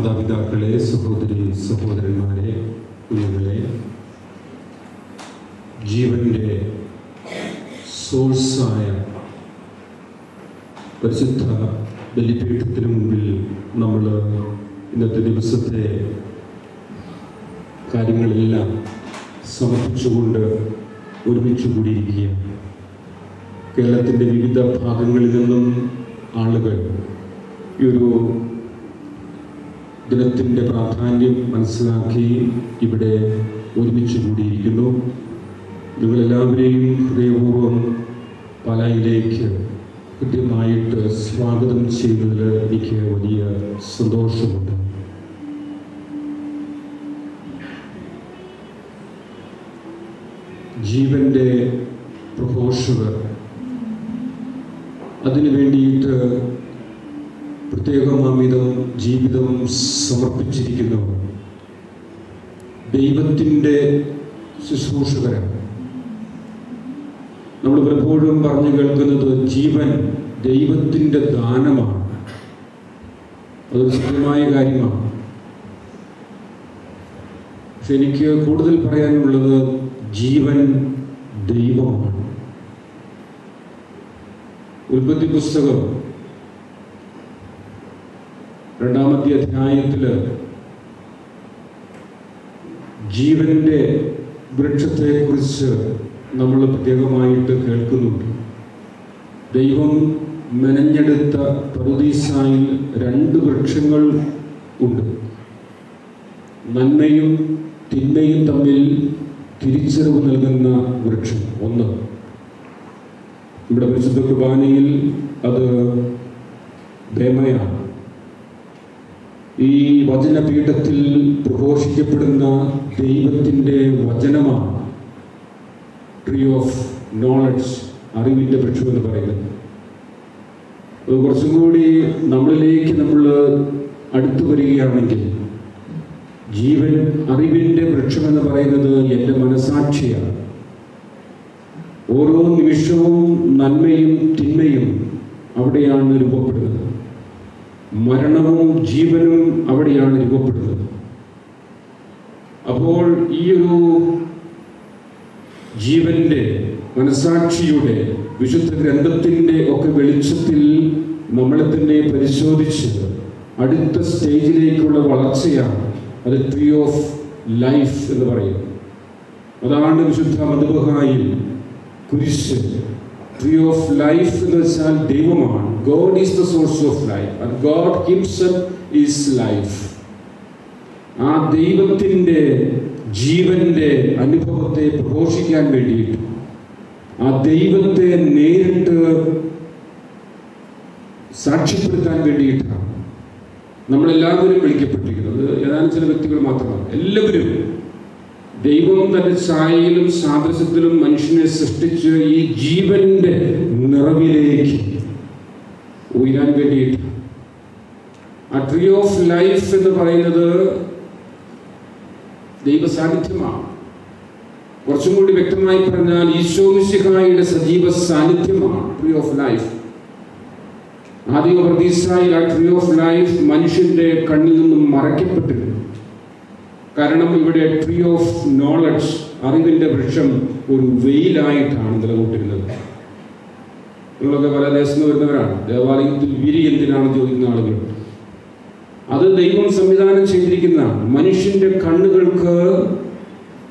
മാതാപിതാക്കളെ സഹോദരി സഹോദരന്മാരെ കുഞ്ഞുങ്ങളെ ജീവന്റെ സോഴ്സായ പരിശുദ്ധ ബലിപീഠത്തിന് മുമ്പിൽ നമ്മൾ ഇന്നത്തെ ദിവസത്തെ കാര്യങ്ങളെല്ലാം സമർപ്പിച്ചുകൊണ്ട് ഒരുമിച്ച് കൂടിയിരിക്കുകയാണ്. കേരളത്തിന്റെ വിവിധ ഭാഗങ്ങളിൽ നിന്നും ആളുകൾ ഈ ഒരു ദിനത്തിന്റെ പ്രാധാന്യം മനസ്സിലാക്കി ഇവിടെ ഒരുമിച്ച് കൂടിയിരിക്കുന്നു. നിങ്ങളെല്ലാവരെയും ഹൃദയപൂർവം പാലായിലേക്ക് കൃത്യമായിട്ട് സ്വാഗതം ചെയ്യുന്നതിൽ എനിക്ക് വലിയ സന്തോഷമുണ്ട്. ജീവന്റെ പ്രഘോഷകർ അതിനു വേണ്ടിയിട്ട് പ്രത്യേകമാമിതം ജീവിതം സമർപ്പിച്ചിരിക്കുന്നവർ. ദൈവത്തിന്റെ ശുശ്രൂഷകരാണ്. നമ്മൾ പലപ്പോഴും പറഞ്ഞു കേൾക്കുന്നത് ജീവൻ ദൈവത്തിന്റെ ദാനമാണ്. അതൊരു സത്യമായ കാര്യമാണ്. പക്ഷെ എനിക്ക് കൂടുതൽ പറയാനുള്ളത് ജീവൻ ദൈവമാണ്. ഉൽപ്പത്തി പുസ്തകം രണ്ടാമത്തെ അധ്യായത്തിൽ ജീവന്റെ വൃക്ഷത്തെക്കുറിച്ച് നമ്മൾ പ്രത്യേകമായിട്ട് കേൾക്കുന്നുണ്ട്. ദൈവം മെനഞ്ഞെടുത്ത പറുദീസായിൽ രണ്ട് വൃക്ഷങ്ങൾ ഉണ്ട്. നന്മയും തിന്മയും തമ്മിൽ തിരിച്ചറിവ് നൽകുന്ന വൃക്ഷം ഒന്ന്. ഇവിടെ പരിശുദ്ധ കുർബാനയിൽ അത് ദേമയാണ്. ഈ വചനപീഠത്തിൽ പ്രഘോഷിക്കപ്പെടുന്ന ദൈവത്തിന്റെ വചനമാണ് ട്രീ ഓഫ് നോളജ് അറിവിന്റെ വൃക്ഷം എന്ന് പറയുന്നത്. കുറച്ചും കൂടി നമ്മളിലേക്ക് നമ്മൾ അടുത്തു വരികയാണെങ്കിൽ ജീവൻ അറിവിന്റെ വൃക്ഷം എന്ന് പറയുന്നത് എന്റെ മനസാക്ഷിയാണ് ഓരോ നിമിഷവും നന്മയും തിന്മയും അവിടെയാണ് രൂപപ്പെടുന്നത്. മരണവും ജീവനും അവിടെയാണ് രൂപപ്പെടുന്നത്. അപ്പോൾ ഈ ഒരു ജീവന്റെ മനസാക്ഷിയുടെ വിശുദ്ധ ഗ്രന്ഥത്തിന്റെ ഒക്കെ വെളിച്ചത്തിൽ നമ്മളെ തന്നെ പരിശോധിച്ച് അടുത്ത സ്റ്റേജിലേക്കുള്ള വളർച്ചയാണ് അത് ട്രീ ഓഫ് ലൈഫ് എന്ന് പറയുന്നത്. അതാണ് വിശുദ്ധ മധുബഹായിൽ കുരിശ്. ട്രീ ഓഫ് ലൈഫ് എന്ന് വെച്ചാൽ ദൈവമാണ്. God is the source of life and God himself is life ആ ദൈവത്തിന്റെ ജീവന്റെ അനുഭവത്തെ പ്രഘോഷിക്കാൻ വേണ്ടിയിട്ട് ആ ദൈവത്തെ നേരിട്ട് സാക്ഷ്യപ്പെടുത്താൻ വേണ്ടിയിട്ടാണ് നമ്മളെല്ലാവരും വിളിക്കപ്പെട്ടിരിക്കുന്നത്. ഏതാനും ചില വ്യക്തികൾ മാത്രമാണ് എല്ലാവരും ദൈവം തന്റെ ഛായയിലും സാദൃശ്യത്തിലും മനുഷ്യനെ സൃഷ്ടിച്ച് ഈ ജീവന്റെ നിറവിലേക്ക് ഉയരാൻ വേണ്ടിയിട്ട്. ആ ട്രീ ഓഫ് ലൈഫ് എന്ന് പറയുന്നത് ദൈവ സാന്നിധ്യമാണ് കുറച്ചും കൂടി വ്യക്തമായി പറഞ്ഞാൽ ഈശോമിശിഹായുടെ സജീവ സാന്നിധ്യമാണ് ട്രീ ഓഫ് ലൈഫ് ആദ്യ പ്രതീക്ഷയിൽ ആ ട്രീ ഓഫ് ലൈഫ് മനുഷ്യന്റെ കണ്ണിൽ നിന്നും മറയ്ക്കപ്പെട്ടിരുന്നു. കാരണം ഇവിടെ ട്രീ ഓഫ് നോളജ് അറിവിന്റെ വൃക്ഷം ഒരു വെയിലായിട്ടാണ് നിലകൊണ്ടിരുന്നത്. നിങ്ങളൊക്കെ പല ദേശത്ത് വരുന്നവരാണ്. ദേവാലയത്തിൽ വിരി എന്തിനാണ് ചോദിക്കുന്ന ആളുകൾ? അത് ദൈവം സംവിധാനം ചെയ്തിരിക്കുന്നതാണ് മനുഷ്യന്റെ കണ്ണുകൾക്ക്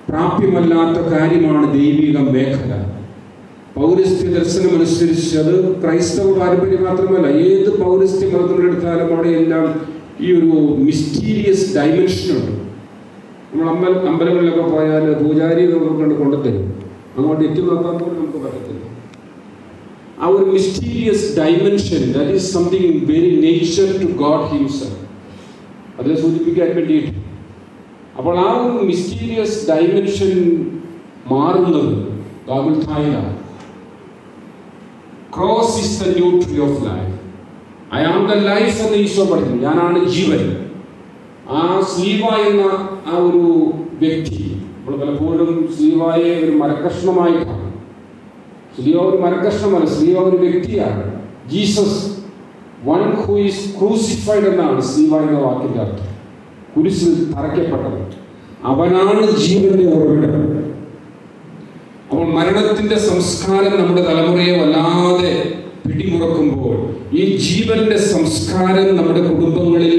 പ്രാപ്യമല്ലാത്ത കാര്യമാണ് ദൈവിക മേഖല. പൗരസ്ത്യ ദർശനം അനുസരിച്ച് അത് ക്രൈസ്തവ പാരമ്പര്യം മാത്രമല്ല ഏത് പൗരസ്ത്യ മതത്തിലെടുത്താലും അവിടെയെല്ലാം ഈ ഒരു മിസ്റ്റീരിയസ് ഡയമെൻഷൻ ഉണ്ട്. നമ്മൾ അമ്പൽ അമ്പലങ്ങളിലൊക്കെ പോയാൽ പൂജാരി നമുക്ക് കണ്ട് കൊണ്ടുതരും അങ്ങോട്ട് എത്തി നോക്കാൻ പോലും നമുക്ക് പറ്റത്തില്ല. ആ ഒരു mysterious dimension that is something very nature to God himself അതിനെ സൂചിപ്പിക്കാൻ വേണ്ടിയിട്ട്. അപ്പോൾ ആ ഒരു മിസ്റ്റീരിയസ് ഡൈമെൻഷൻ മാറുന്നത് ഗാഗുൽത്തായിലാണ് cross is the new tree of life I am the life എന്ന് ഈശോ പറഞ്ഞു ഞാനാണ് ജീവൻ. ആ സ്ലീവ എന്ന ആ ഒരു വ്യക്തി നമ്മൾ പലപ്പോഴും സ്ലീവായെ ഒരു മരകഷ്ണമായി കാണും. സ്ലീവ ഒരു മരകഷ്ണമല്ല സ്ലീവ ഒരു വ്യക്തിയാണ്. Jesus one who is crucified എന്നാണ് സ്ലീവ എന്ന വാക്കിന്റെ അർത്ഥം. കുരിശിൽ തറയ്ക്കപ്പെട്ടത് അവനാണ് ജീവന്റെ ഉറവിടം. അപ്പോൾ മരണത്തിന്റെ സംസ്കാരം നമ്മുടെ തലമുറയെ വല്ലാതെ പിടിമുറക്കുമ്പോൾ ഈ ജീവന്റെ സംസ്കാരം നമ്മുടെ കുടുംബങ്ങളിൽ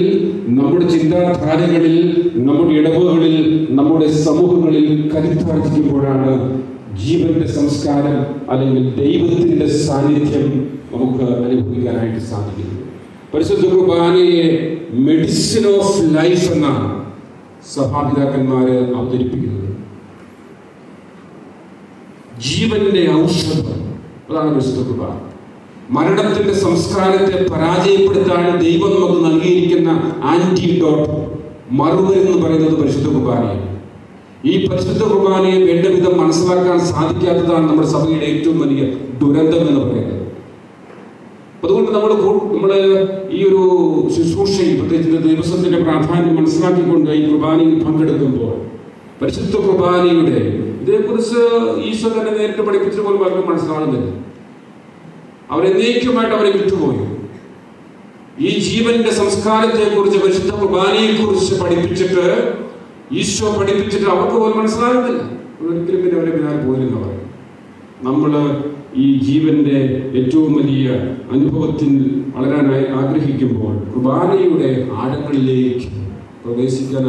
നമ്മുടെ ചിന്താധാരകളിൽ നമ്മുടെ ഇടവുകളിൽ നമ്മുടെ സമൂഹങ്ങളിൽ കരുത്താർജിക്കുമ്പോഴാണ് ജീവന്റെ സംസ്കാരം അല്ലെങ്കിൽ ദൈവത്തിന്റെ സാന്നിധ്യം നമുക്ക് അനുഭവിക്കാനായിട്ട് സാധിക്കുന്നത്. പരിശുദ്ധ കുർബാനയെ മെഡിസിൻ ഓഫ് ലൈഫ് എന്നാണ് സഭാപിതാക്കന്മാര് അവതരിപ്പിക്കുന്നത്. ജീവന്റെ ഔഷധം. അതാണ് പരിശുദ്ധ കുർബാന. മരണത്തിന്റെ സംസ്കാരത്തെ പരാജയപ്പെടുത്താൻ ദൈവം നമുക്ക് നൽകിയിരിക്കുന്ന ആന്റിഡോട്ട് മറുമരുന്ന് പറയുന്നത് പരിശുദ്ധ കുർബാനയാണ്. ഈ പരിശുദ്ധ കുർബാനയെ വേണ്ട വിധം മനസ്സിലാക്കാൻ സാധിക്കാത്തതാണ് നമ്മുടെ സഭയുടെ ഏറ്റവും വലിയ ദുരന്തം എന്ന് പറയുന്നത്. അതുകൊണ്ട് നമ്മൾ നമ്മൾ ഈ ഒരു ശുശ്രൂഷയിൽ പ്രത്യേകിച്ച് ദിവസത്തിന്റെ പ്രാധാന്യം മനസ്സിലാക്കിക്കൊണ്ട് ഈ കുർബാനയിൽ പങ്കെടുക്കുമ്പോൾ പരിശുദ്ധ കുർബാനയുടെ ഇതേക്കുറിച്ച് ഈശോ തന്നെ നേരിട്ട് പഠിപ്പിച്ചതുപോലെ പോലും മനസ്സിലാകുന്നില്ല അവരെന്നേക്കുമായിട്ട് അവരെ വിട്ടുപോയി. ഈ ജീവന്റെ സംസ്കാരത്തെ കുറിച്ച് പരിശുദ്ധ കുർബാനയെ കുറിച്ച് പഠിപ്പിച്ചിട്ട് ഈശോ പഠിപ്പിച്ചിട്ട് അവർക്ക് പോലും മനസ്സിലാകുന്നില്ല. ഒരിക്കലും പിന്നെ അവരെ പിന്നാലെ പോയില്ലെന്ന് പറയും നമ്മൾ ഈ ജീവന്റെ ഏറ്റവും വലിയ അനുഭവത്തിൽ വളരാനായി ആഗ്രഹിക്കുമ്പോൾ കുർബാനയുടെ ആഴങ്ങളിലേക്ക് പ്രവേശിക്കാൻ